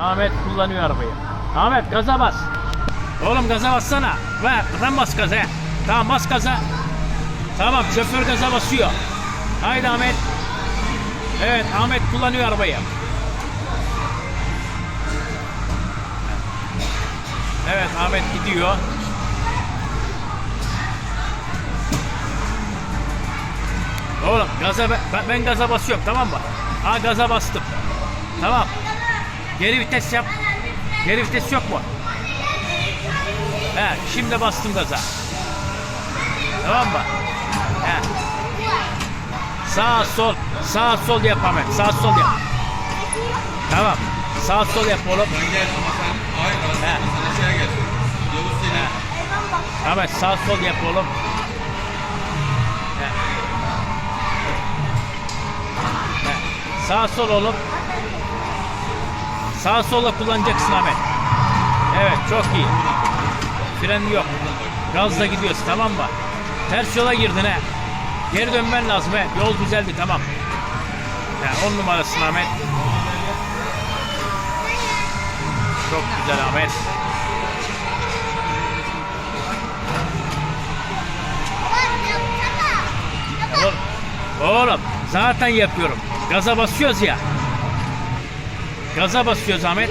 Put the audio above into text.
Ahmet kullanıyor arabayı. Ahmet gaza bas. Oğlum gaza bassana. Ver, sen bas gaza. Tamam bas gaza. Tamam şoför gaza basıyor. Haydi Ahmet. Evet Ahmet kullanıyor arabayı. Evet Ahmet gidiyor. Oğlum gaza ben, ben- gaza basıyorum tamam mı? Ha gaza bastım. Tamam. Geri vites yap. Geri vites yok mu? He şimdi bastım gaza. Tamam mı? He. Sağ sol. Sağ sol yap Ahmet. Sağ sol yap. Tamam. Sağ sol yap oğlum. Sen gel ama sen hayır sen aşağıya gel. Yavuz seni. Ahmet sağ sol yap oğlum. He. He. Sağ sol oğlum. Sağ sola kullanacaksın Ahmet. Evet çok iyi. Fren yok. Gazla gidiyoruz tamam mı? Ters yola girdin he. Geri dönmen lazım he. Yol güzeldi tamam. He, on numarasın Ahmet. Çok güzel Ahmet. Oğlum, oğlum zaten yapıyorum. Gaza basıyoruz ya. Gaza basıyoruz Ahmet.